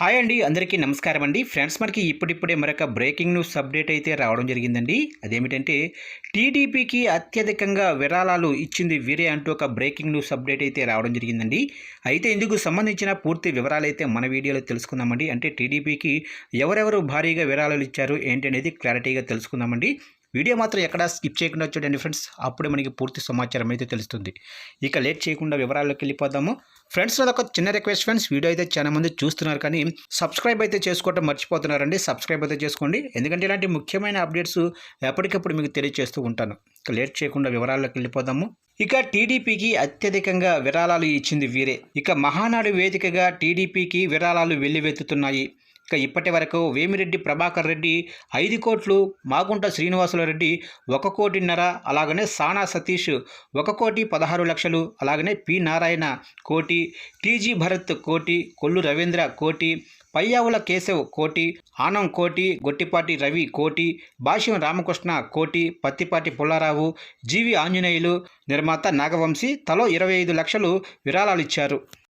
Hi అండి అందరికీ నమస్కారం అండి. ఫ్రెండ్స్ మనకి ఇప్పుడిప్పుడే మరొక బ్రేకింగ్ న్యూస్ అప్డేట్ అయితే రావడం జరిగిందండి. అదేమిటంటే టీడీపీకి అత్యధికంగా విరాళాలు ఇచ్చింది వీరే అంటూ ఒక బ్రేకింగ్ న్యూస్ అప్డేట్ అయితే రావడం జరిగిందండి. అయితే ఇందుకు సంబంధించిన పూర్తి వివరాలు అయితే మన వీడియోలో తెలుసుకుందామండి. అంటే టీడీపీకి ఎవరెవరు భారీగా విరాళాలు ఇచ్చారు ఏంటి అనేది క్లారిటీగా తెలుసుకుందామండి. వీడియో మాత్రం ఎక్కడా స్కిప్ చేయకుండా చూడండి ఫ్రెండ్స్. అప్పుడే మనకి పూర్తి సమాచారం అయితే తెలుస్తుంది. ఇక లేట్ చేయకుండా వివరాల్లోకి వెళ్ళిపోదాము. ఫ్రెండ్స్ ఒక చిన్న రిక్వెస్ట్ ఫ్రెండ్స్. వీడియో అయితే చాలా మంది చూస్తున్నారు కానీ సబ్స్క్రైబ్ అయితే చేసుకోవటం మర్చిపోతున్నారండి. సబ్స్క్రైబ్ అయితే చేసుకోండి. ఎందుకంటే ఇలాంటి ముఖ్యమైన అప్డేట్స్ ఎప్పటికప్పుడు మీకు తెలియజేస్తూ ఉంటాను. ఇక లేట్ చేయకుండా వివరాల్లోకి వెళ్ళిపోదాము. ఇక టీడీపీకి అత్యధికంగా విరాళాలు ఇచ్చింది వీరే. ఇక మహానాడు వేదికగా టీడీపీకి విరాళాలు వెల్లువెత్తుతున్నాయి. ఇక ఇప్పటి వరకు వేమిరెడ్డి ప్రభాకర్ రెడ్డి ఐదు కోట్లు మాగుంట శ్రీనివాసుల రెడ్డి ఒక కోటిన్నర అలాగనే సానా సతీష్ ఒక కోటి పదహారు లక్షలు అలాగనే పి నారాయణ కోటి టీజీ భరత్ కోటి కొల్లు రవీంద్ర కోటి పయ్యావుల కేశవ్ కోటి ఆనం కోటి గొట్టిపాటి రవి కోటి భాష్యం రామకృష్ణ కోటి పత్తిపాటి పుల్లారావు జీవి ఆంజనేయులు నిర్మాత నాగవంశీ తలో ఇరవై ఐదు లక్షలు విరాళాలు ఇచ్చారు.